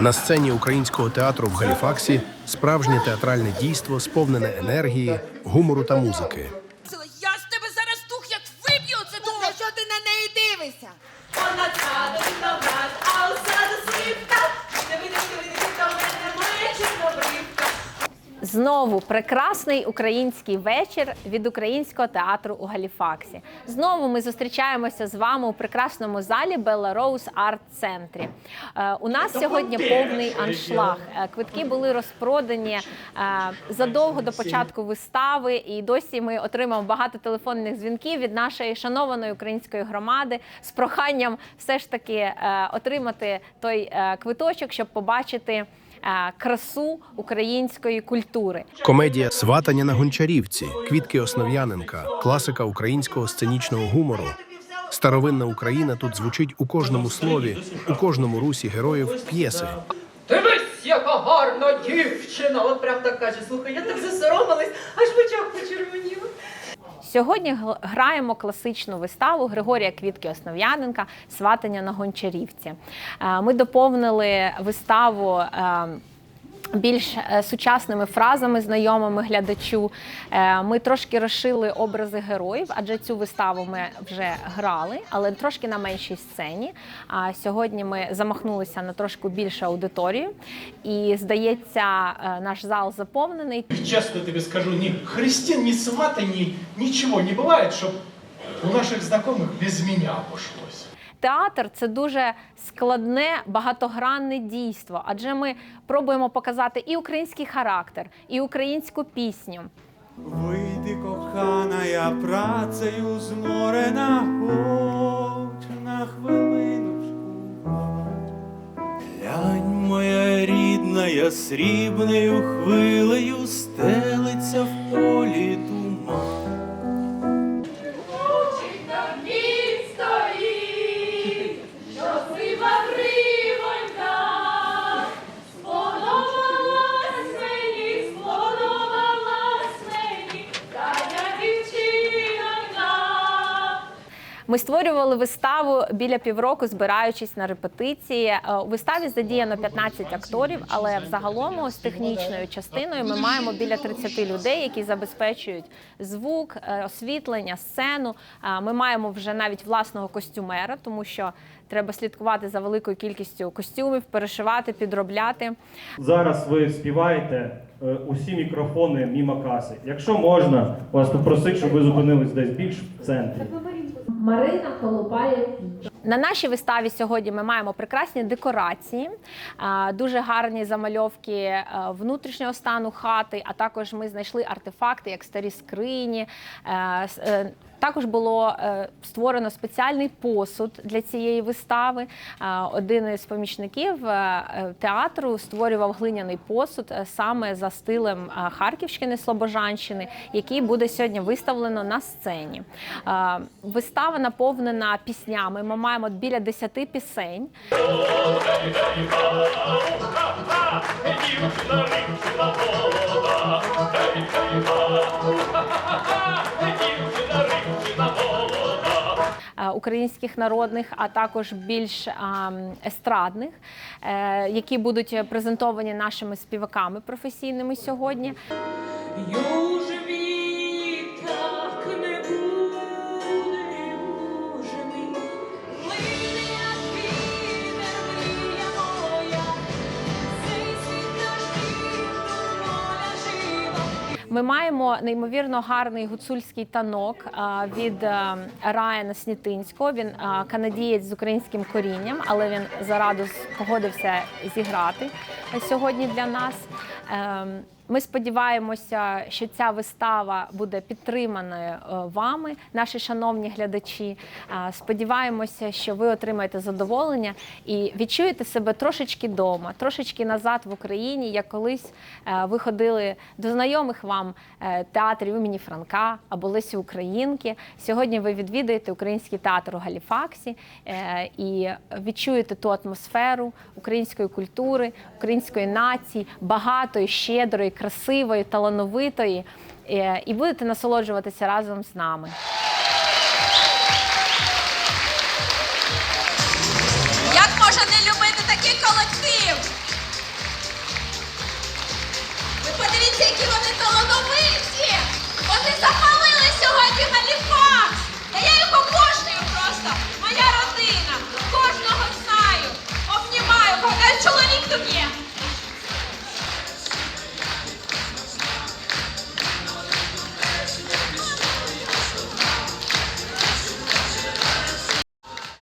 На сцені українського театру в Галіфаксі справжнє театральне дійство, сповнене енергії, гумору та музики. Знову прекрасний український вечір від українського театру у Галіфаксі. Знову ми зустрічаємося з вами у прекрасному залі Белла Роуз Арт Центрі. У нас сьогодні повний аншлаг. Е, Квитки були розпродані е, задовго до початку вистави, і досі ми отримав багато телефонних дзвінків від нашої шанованої української громади з проханням все ж таки е, отримати той квиточок, щоб побачити красу української культури. Комедія Сватання на гончарівці, Квітки Основ'яненка, класика українського сценічного гумору. Старовинна Україна тут звучить у кожному слові, у кожному русі героїв п'єси. Дивись, яка гарна дівчина. От прям так каже, слухай, я так засоромилась, аж в очах почервонів. Сьогодні граємо класичну виставу Григорія Квітки Основ'яненка Сватання на гончарівці. Е, Ми доповнили виставу. Більш е, сучасними фразами, знайомими глядачу. Е, Ми трошки розшили образи героїв, адже цю виставу ми вже грали, але трошки на меншій сцені. А сьогодні ми замахнулися на трошки більшу аудиторію. І здається, е, наш зал заповнений. Честно тебе скажу, ни Христин, ни свата, ни ничего не бывает, чтоб у наших знакомых без меня обошлось. Театр це дуже складне багатогранне дійство, адже ми пробуємо показати і український характер, і українську пісню. Вийди, кохана, я працею зморена, хоч на хвилиночку. Глянь, моя рідна, я срібною хвилею стелиться Ми створювали виставу біля півроку, збираючись на репетиції. Е, У виставі задіяно 15 акторів, але взагалом з технічною частиною ми маємо біля 30 людей, які забезпечують звук, е, освітлення, сцену. Е, Ми маємо вже навіть власного костюмера, тому що треба слідкувати за великою кількістю костюмів, перешивати, підробляти. Зараз ви співаєте усі мікрофони мімо каси. Якщо можна, вас попросити, щоб ви зупинились десь більш в центрі. Марина Колупає. На нашій виставі сьогодні ми маємо прекрасні декорації, дуже гарні замальовки е, внутрішнього стану хати. А також ми знайшли артефакти, як старі скрині. Е, е, Також було створено спеціальний посуд для цієї вистави. Один із помічників театру створював глиняний посуд саме за стилем Харківщини, Слобожанщини, який буде сьогодні виставлено на сцені. Вистава наповнена піснями. Маємо біля 10 пісень. е, Українських народних, а також більш естрадних, е, які будуть презентовані нашими співаками професійними сьогодні. Ми маємо неймовірно гарний гуцульський танок від Раяна Райана Снітинського. Він канадієць з українським корінням, але він зараду погодився зіграти сьогодні для нас. Ми сподіваємося, що ця вистава буде підтриманою е, вами, наші шановні глядачі. Е, Сподіваємося, що ви отримаєте задоволення і відчуєте себе трошечки вдома, трошечки назад в Україні, як колись е, ви ходили до знайомих вам театрів імені Франка або Лесі Українки. Сьогодні ви відвідаєте український театр у Галіфаксі і відчуєте ту атмосферу української культури, української нації, багатої, щедрої, красивої, талановитої, е, і будете насолоджуватися разом з нами. Як можна не любити такий колектив? Ви подивіться, які вони талановиті! Вони запалили сьогодні галіфакс! Та я їх обожнюю просто! Моя родина! Кожного знаю! Обнімаю, поки чоловік тут є!